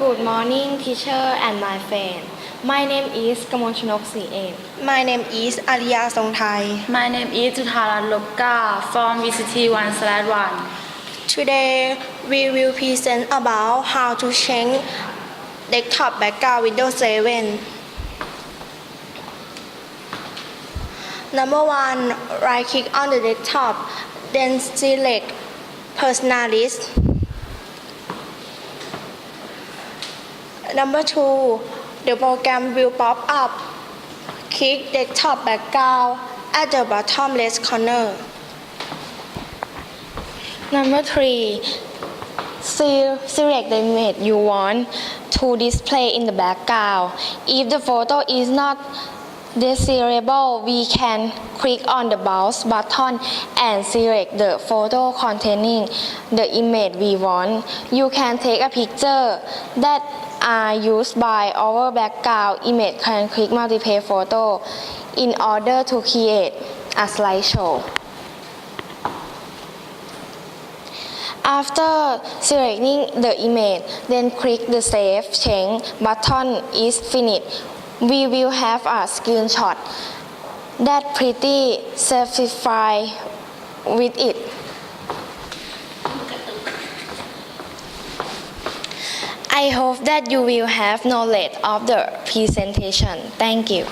Good morning, teacher and my friend. My name is Kamon Chanok Sien. My name is Alia Songthai. My name is Jutharan Lopka from VCT 1 slash 1. Today we will present about how to change desktop background Windows 7. Number one, right click on the desktop, then select Personalist. Number two, the program will pop up. Click desktop background at the bottom left corner. Number three, select the image you want to display in the background. If the photo is not desirable, we can click on the mouse button and select the photo containing the image we want. You can take a picture that are used by our background image can click multiple photo in order to create a slideshow. After selecting the image, then click the Save Change button is finished. We will have a screenshot that pretty satisfied with it. I hope that you will have knowledge of the presentation. Thank you.